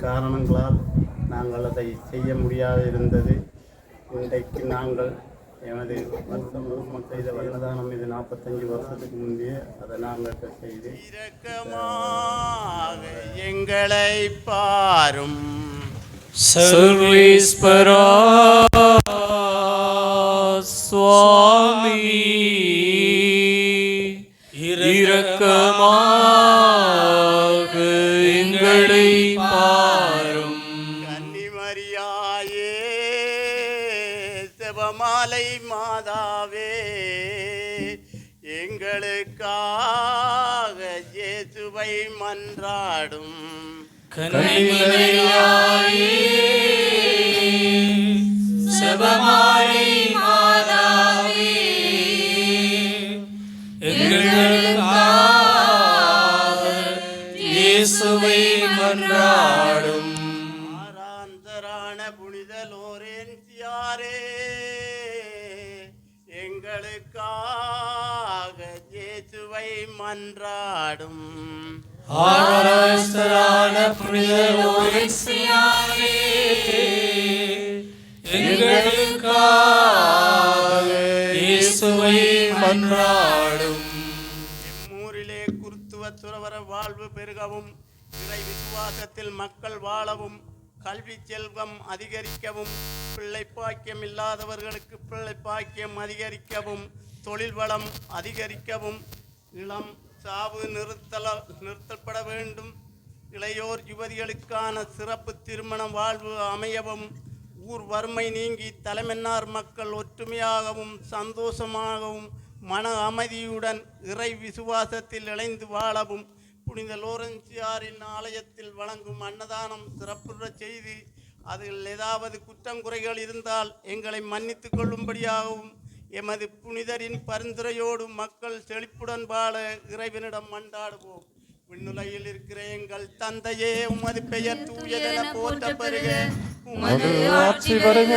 காரணங்களால் நாங்கள் அதை செய்ய முடியாது இருந்தது இன்றைக்கு நாங்கள் எனது வருஷம் ஊக்கம் செய்த வருடதானம் இது நாற்பத்தஞ்சு வருஷத்துக்கு முந்தைய அதை நாங்கள் செய்து எங்களை பாரும். சர்வீஸ்வரா சுவாமி இரக்கமா கன்னிமரியாயே செபமாலை மாதாவே. இயேசுவை மன்றாடும். ஆராந்தரான புனித லோரேன்சியாரே எங்களுக்காக இயேசுவை மன்றாடும். ஆராய்ஸ்தரான எங்களுக்காக இயேசுவை மன்றாடும். ஊரிலே குருத்துவ துறவர வாழ்வு பெருகவும் இறை விசுவாசத்தில் மக்கள் வாழவும் கல்வி செல்வம் அதிகரிக்கவும் பிள்ளை பாக்கியம் இல்லாதவர்களுக்கு பிள்ளை பாக்கியம் அதிகரிக்கவும் தொழில் வளம் அதிகரிக்கவும் இளம் சாவு நிறுத்தல நிறுத்தப்பட வேண்டும். இளையோர் யுவதிகளுக்கான சிறப்பு திருமண வாழ்வு அமையவும் ஊர் வறுமை நீங்கி தலைமன்னார் மக்கள் ஒற்றுமையாகவும் சந்தோஷமாகவும் மன அமைதியுடன் இறை விசுவாசத்தில் இணைந்து வாழவும் புனித லோரன்சியாரின் ஆலயத்தில் வழங்கும் அன்னதானம் சிறப்புற செய்து அதில் ஏதாவது குற்றம் குறைகள் இருந்தால் எங்களை மன்னித்து கொள்ளும்படியாகவும் எமது புனிதரின் பரிந்துரையோடு மக்கள் செழிப்புடன் வாழ இறைவனிடம் மன்றாடுவோம். விண்ணுலகில் இருக்கிற எங்கள் தந்தையே உமது பெயர் தூயதென போற்ற பெறுக உமது ஆட்சி வருக.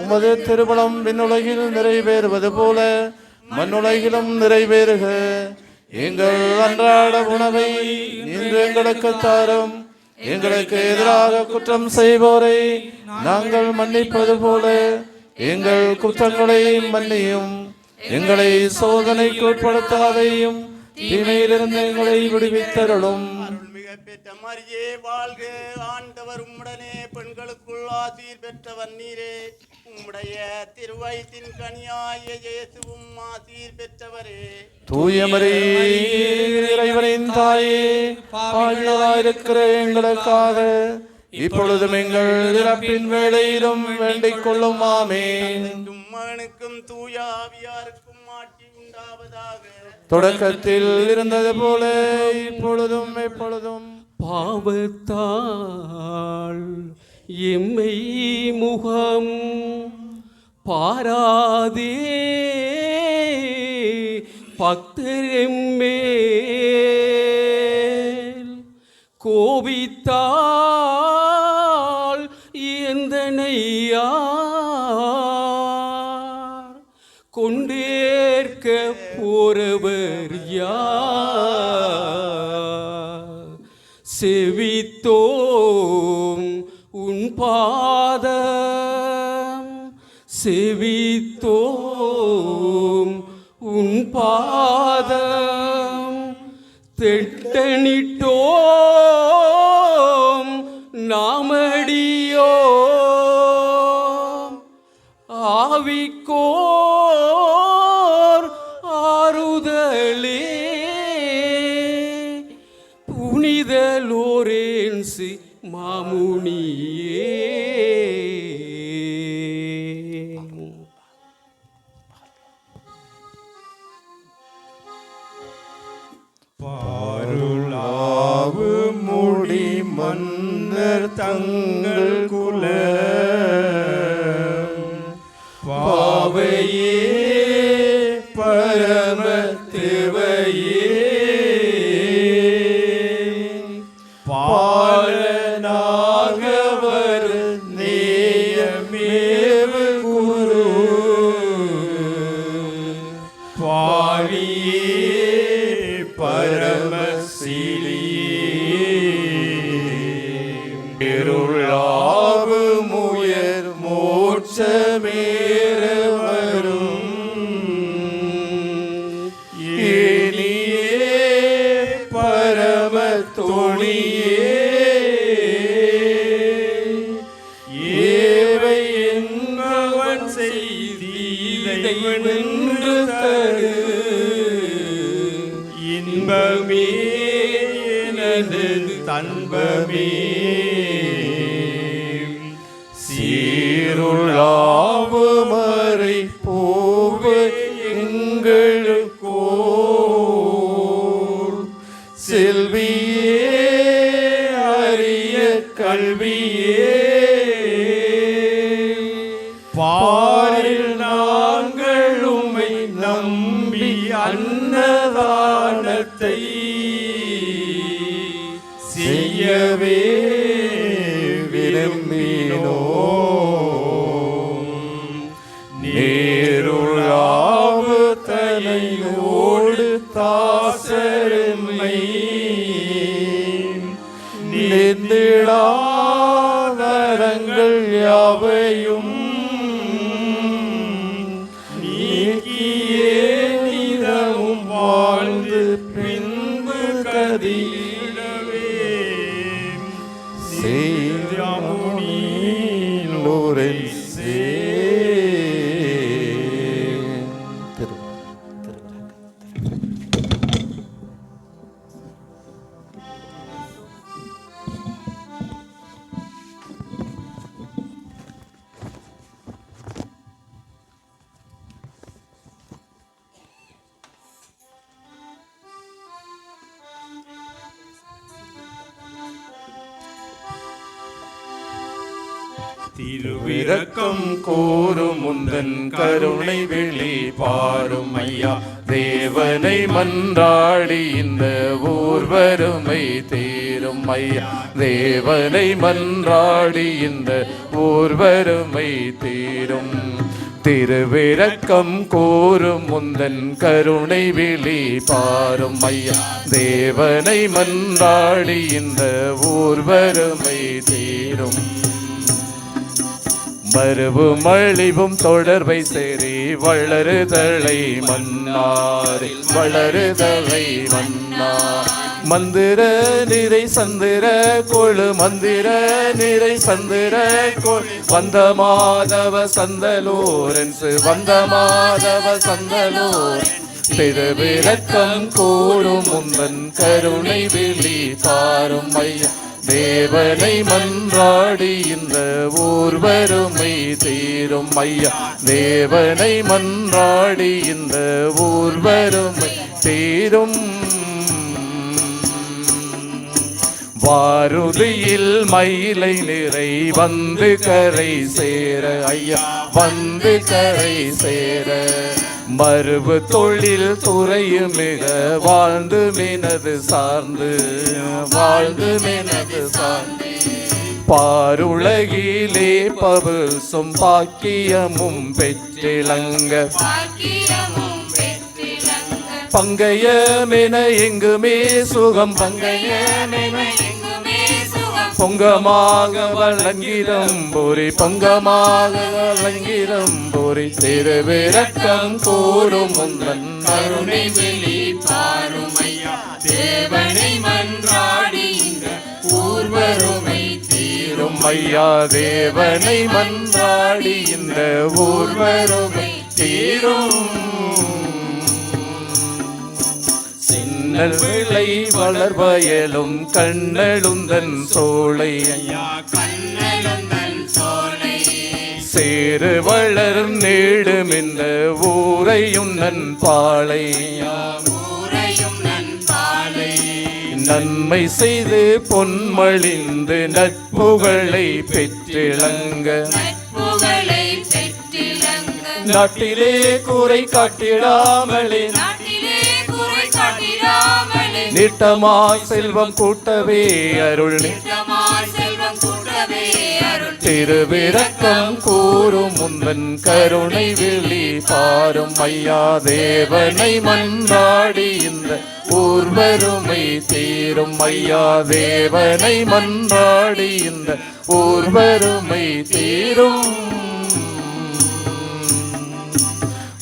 உமது திருமணம் விண்ணுலகில் நிறைவேறுவது போல மண்ணுலகிலும் நிறைவேறுக. எங்கள் அன்றாட உணவை இன்று எங்களுக்கு தாரும். எங்களுக்கு எதிராக குற்றம் செய்வோரை நாங்கள் மன்னிப்பது போல எங்கள் குற்றங்களை மன்னியும். எங்களை சோதனைக்கு உட்படுத்தாதையும் தீமையிலிருந்து எங்களை விடுவித்தருளும். அருள்மிக பெற்ற மரியே வாழ்க. ஆண்டவர் உம்முடனே பெண்களுக்குள் ஆசீர் பெற்றவர் நீரே. உம்முடைய திருவயிற்றின் கனியாய இயேசுவும் ஆசீர் பெற்றவரே. தூயமரே இறைவனின் தாயே பாவிகளாயிருக்கிற எங்களுக்காக இப்பொழுதும் எங்கள் இறப்பின் வேளையிலும் வேண்டிக் கொள்ளும் ஆமென். மகனுக்கும் தூய ஆவியாருக்கும் ஆட்சி உண்டாவதாக. தொடக்கத்தில் இருந்தது போல இப்பொழுதும் எப்பொழுதும் பாவத்தால் எம்மை முகம் பாராதே. பக்தரெம்மேல் கோபித்தால் எந்தனையார் கொண்டேற்க போறவர் யார்? செவித்தோம் உன் பாதம். செவித்தோம் உன் பாதம். திட்டனிட்டோ தங்கள் குல பரம தொழியே ஏவை என்பவன் செய்தீதை வென்று தரு. இன்பமே எனது தன்பமே. அன்னதானத்தை செய்யவே விரும்பினோ நேருளாவு தலையோடு தாசருமை நிந்திடாதரங்கள் யாவையும் திருவிரக்கம் மன்றாடி இந்த ஊர் வறுமை தீரும் ஐயா. தேவனை மன்றாடி இந்த ஊர் வறுமை தீரும். திருவிரக்கம் கூறும் முந்தன் கருணை விழி பாரும் ஐயா. தேவனை மன்றாடி இந்த ஊர் வறுமை தீரும். மறுவும் அழிவும் தொடர்பை சேரி வளருதலை மன்னாரில் வளருதலை மன்னா மந்திர நிறை சந்திர கொழு மந்திர நிறை சந்திர கொள். வந்த மாதவ சந்தலோரன்சு வந்த மாதவ சந்தலோர். திருவிரக்கம் கூடும் முந்தன் கருணை விழி பாரும் ஐயா. தேவனை மன்றாடி இந்த ஊர் வறுமை தீரும் ஐயா. தேவனை மன்றாடி இந்த ஊர் வறுமை தீரும் வாருதியில் மயிலை நிறை வந்து கரை சேர ஐயா. வந்து கரை சேர மறுபு தொழில் துறையு மிக வாழ்ந்து மினது சார்ந்து வாழ்ந்து மினது சார்ந்து. பாருலகிலே பவுசும் பாக்கியமும் பெற்றிலங்க. பாக்கியமும் பெற்றிலங்க பங்கையமென எங்குமே சுகம் பங்கையமே பொங்கமாக வழங்கிடம் பொறி பொங்கமாக வழங்கிடம் பொறி திருவிரக்கம் கூடும் முந்தன் கருணை வெளி பாருமையா. தேவனை மன்றாடி ஊர்வருமை தீரும் ஐயா. தேவனை மன்றாடி இந்த ஊர்வருமை தீரும் கண்ணல் விளை வளர்வயலும் கண்ணெழுந்தன் சோலை. ஐயா சேரு வளர் நீடும் இந்த ஊரையும் நன் பாலை. நன்மை செய்து பொன்மழிந்து நட்புகளை பெற்றிளங்க நாட்டிலே கூரை காட்டிடாமலே. நீட்டமாய் செல்வம் கூட்டவே அருள். திருவிரக்கம் கூறும் முந்தன் கருணை விழி பாரும் ஐயா தேவனை மன்றாடி இந்த ஊர்வருமை தீரும் ஐயா தேவனை மன்றாடி இந்த ஊர்வருமை தீரும்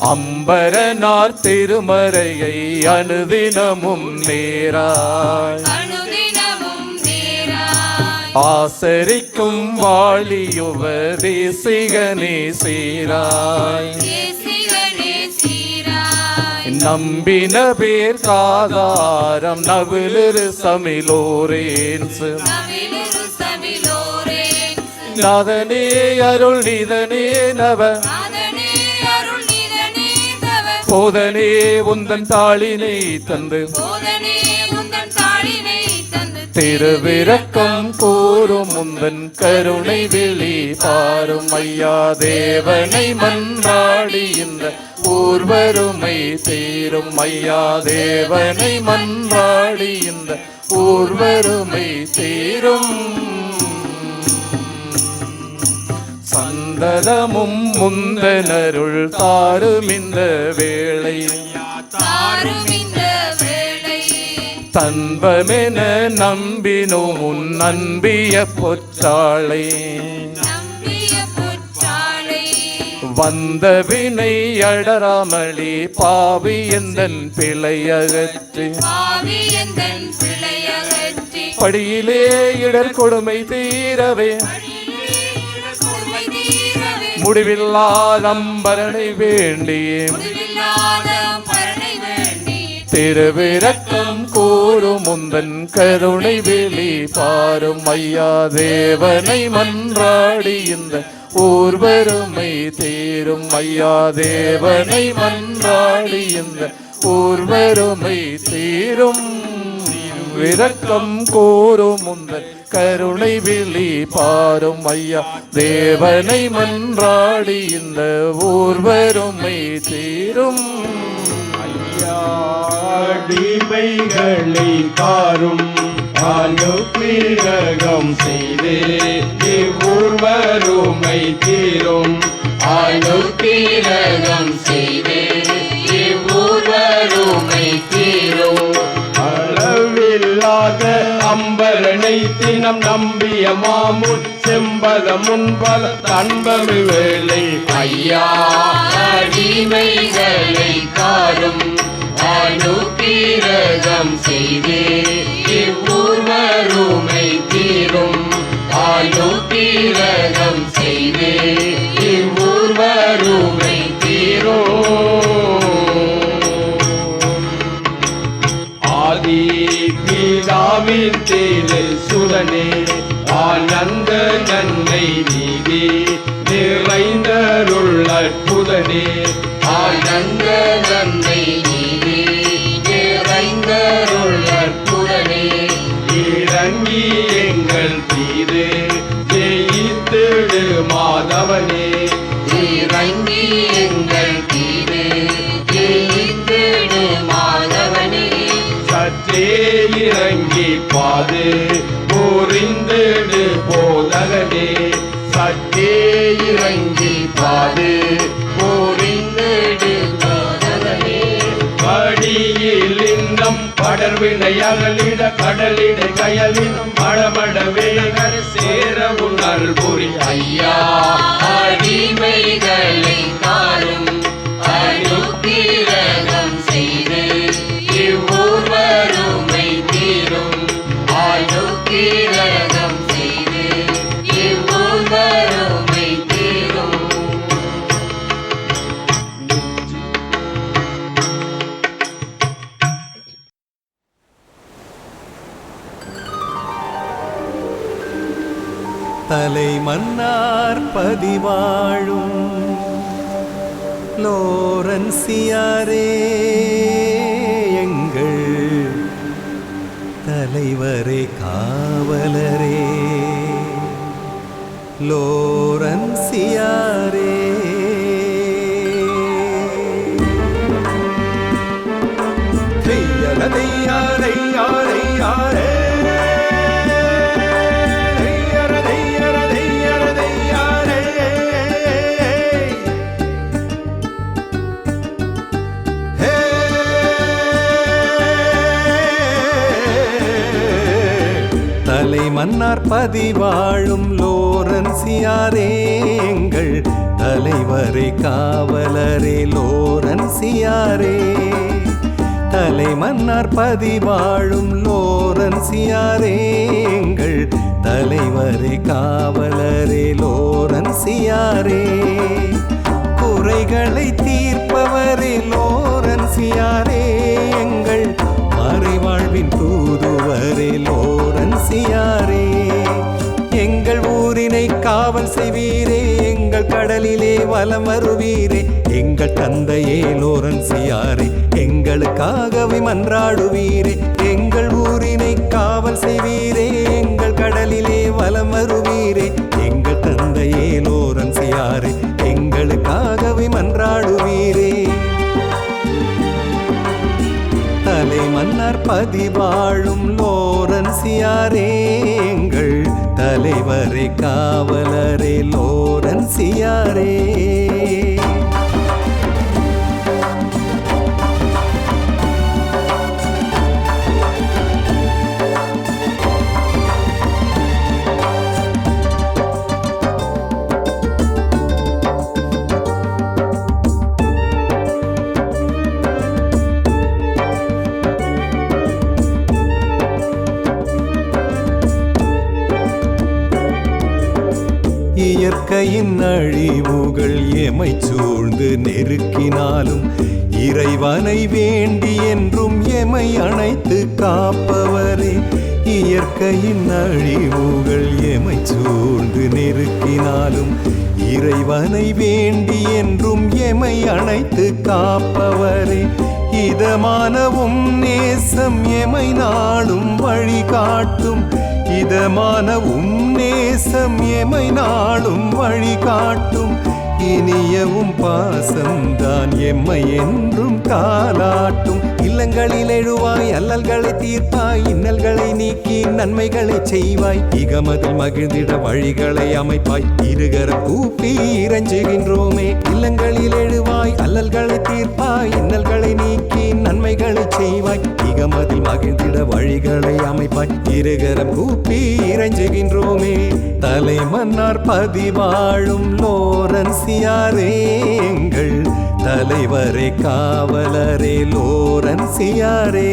அம்பரனார் திருமறையை அனுதினமும் நேராய். ஆசரிக்கும் சீராய். தேசிகனே சீராய். நம்பின பேர் காதாரம் நவிலிரு சபிலோரேன் நாதனே அருள் நிதனே நவ. போதனே உந்தன் தாளினை தந்து திருவிரக்கம் கூறும் முந்தன் கருணை விழி பாரும் ஐயா தேவனை மன்றாடி இந்த ஊர்வருமை தீரும் ஐயா தேவனை மன்றாடி இந்த ஊர்வருமை தீரும் சந்ததமும் முந்தனருள் தாரும் இந்த வேளை. தன்பமென நம்பினோ முன் நம்பிய பொற்றாளை. வந்த வினை அடராமளி பாவி எந்தன் பிழையகற்றி. படியிலே இடர் கொடுமை தீரவே. தீரவே முடிவில்லாதம்பரனை வேண்டி திருவிரக்கம் கூறும் முந்தன் கருணை வெளி பாரும் ஐயா தேவனை மன்றாடி இந்த ஊர்வருமை தீரும் ஐயா தேவனை மன்றாடி இந்த ஊர்வருமை தீரும். விரக்கம் கூறும் முந்தன் கருணை விழி பாரும் ஐயா. தேவனை மன்றாடி இந்த ஊர்வருமை தீரும். அடிமைகளை காரும் அனுப்பிரகம் செய்து இவ்வூர்வருமை தீரும். அனுப்பிரகம் செய்து இவ்வூர்வருமை அளவில்லாத தினம் நம்பிய மாமுன் செம்பத முன்பல தன்பமி வேலை ஐயா. அடிமைகளை காரு இறங்கி பாது புரிந்திடு போதகனே சற்றே இறங்கி பாது புரிந்திடு மாதவனே இன்னம் படர்வினை அகலிட கடலிட கயலினும் மழமட வேகர் சேர உணர் புரி ஐயா. அடிமைகளை காரும் மன்னார் பதிவாழும். லோரன்சியாரே எங்கள் தலைவரே காவலரே. லோரன்சியாரே தையல தையாரை யாரை மன்னார் பதிவாழும் லோரன்சியாரே எங்கள் தலைவரை காவலரே லோரன்சியாரே தலை மன்னார் பதிவாழும் லோரன்சியாரே எங்கள் தலைவரே காவலரே லோரன்சியாரே குறைகளை தீர்ப்பவரே லோரன்சியாரே எங்கள் மறைவாழ்வின் தூதுவரே லோ லோரன்சியாரே எங்கள் ஊரினை காவல் செய்வீரே. எங்கள் கடலிலே வலம் வருவீரே. எங்கள் தந்தையே லோரன்சியாரே எங்களுக்காகவே மன்றாடுவீரே எங்கள் ஊரினை காவல் செய்வீரே. எங்கள் கடலிலே வலம் வருவீரே. எங்கள் தந்தையே லோரன்சியாரே எங்களுக்காகவே மன்றாடுவீரே மன்னர் பதிவாழும் லோரன்சியாரே எங்கள் தலைவரே காவலரே லோரன்சியாரே வாழ்க்கையின் அழிவுகள் எமை சூழ்ந்து நெருக்கினாலும் இறைவனை வேண்டி என்றும் எமை அணைத்து காப்பவரே. இயற்கையின் அழிவுகள் எமை சூழ்ந்து நெருக்கினாலும் இறைவனை வேண்டி என்றும் எமை அணைத்து காப்பவரே. இதமானவும் நேசம் எமை நாளும் வழிகாட்டும் இதமானவும் நேசம் எமை நாளும் வழிகாட்டும். இனியவும் பாசம் தான் எம்மை என்றும் தாலாட்டும் இல்லங்களில் எழுவாய் அல்லல்களை தீர்ப்பாய் இன்னல்களை நீக்கி நன்மைகளை செய்வாய். இகமதில் மகிழ்ந்திட வழிகளை அமைப்பாய். இருகர கூப்பி இறைஞ்சுகின்றோமே. இல்லங்களில் எழுவாய் அல்லல்களை தீர்ப்பாய் இன்னல்களை மகிழ்ந்திட அமைப்பட்டிருகரம் கூப்பி இறைஞ்சுகின்றோமே. தலை மன்னார் பதிவாழும் லோரன்சியாரே எங்கள் தலைவரே காவலரே லோரன்சியாரே.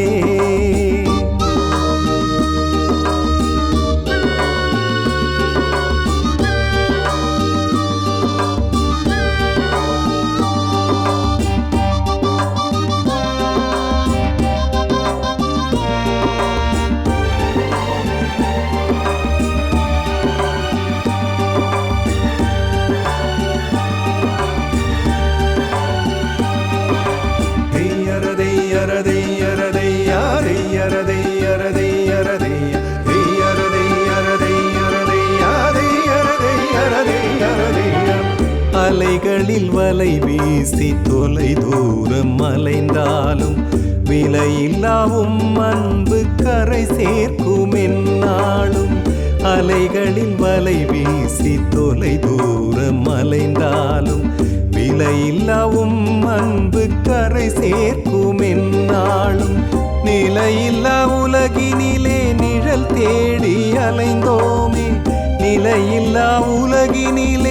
வலை வீசி தொலை தூரம் அலைந்தாலும் விலையில்லாவும் அன்பு கரை சேர்க்கும் என்னாலும் அலைகளில் வலை வீசி தொலை தூரம் அலைந்தாலும் விலையில்லாவும் அன்பு கரை சேர்க்கும் என்னாலும் நிலையில்லா உலகினிலே நிழல் தேடி அலைந்தோமே. நிலையில்லா உலகினில்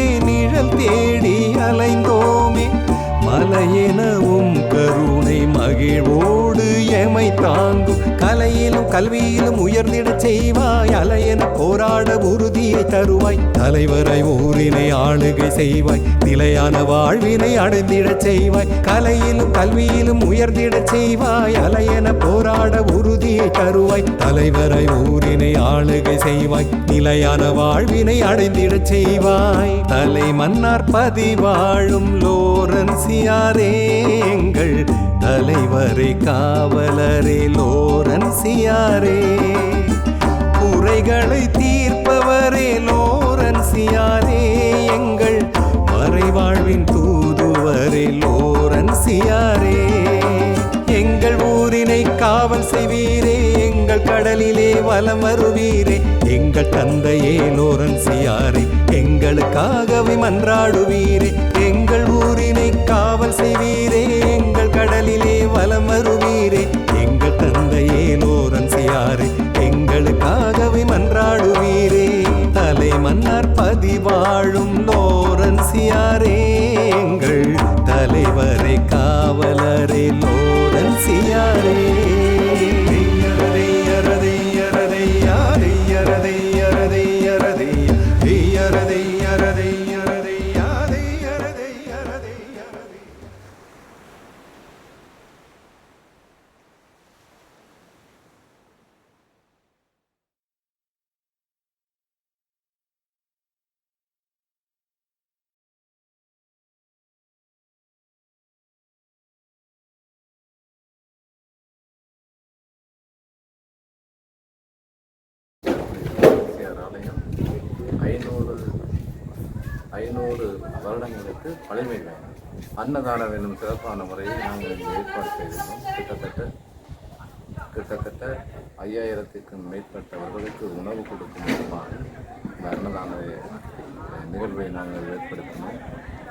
கல்வியிலும் உயர்ந்திடச் செய்வாய். அலையென போராட உறுதியை தருவாய். தலைவரை ஊரினை ஆளுகை செய்வாய். நிலையான வாழ்வினை அடைந்திடச் செய்வாய். கலையிலும் கல்வியிலும் உயர்ந்திடச் செய்வாய். அலையென போராட உறுதியை தருவாய். தலைவரை ஊரினை ஆளுகை செய்வாய். நிலையான வாழ்வினை அடைந்திடச் செய்வாய். தலை மன்னார் பதிவாழும் லோரன்சியாரே எங்கள் தலைவரை காவலரே லோரன்சியாரே குறைகளை தீர்ப்பவரே லோரன்சியாரே எங்கள் மறைவாழ்வின் தூதுவரே லோரன்சியாரே எங்கள் ஊரினை காவல் செய்வீரே. எங்கள் கடலிலே வலம் வருவீரே. எங்கள் தந்தையே லோரன்சியாரே எங்களுக்காகவே மன்றாடுவீரே. தவி மன்றாடுவீரே தலைமன்னார் பதிவாழும் லோரன்சியாரே எங்கள் ஐநூறு ஐநூறு வருடங்களுக்கு பழமை அன்னதானம் என்னும் சிறப்பான முறையில் நாங்கள் இங்கே ஏற்பாடு செய்திருக்கோம் கிட்டத்தட்ட கிட்டத்தட்ட ஐயாயிரத்துக்கும் மேற்பட்டவர்களுக்கு உணவு கொடுக்கும் விதமாக இந்த அன்னதான நிகழ்வை நாங்கள் ஏற்படுத்தினோம்.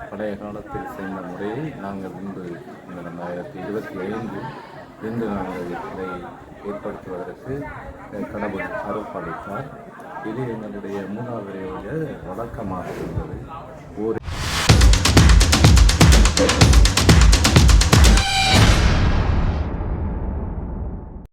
பழைய காலத்தில் செய்த முறையை நாங்கள் இன்று இந்த ரெண்டாயிரத்தி இருபத்தி ஐந்து இன்று நாங்கள் இதை ஏற்படுத்துவதற்கு அஹ், கடவுள் அருள்பாலித்தார் இது எங்களுடைய மூணாவது வழக்கமாக இருந்தது. ஒரு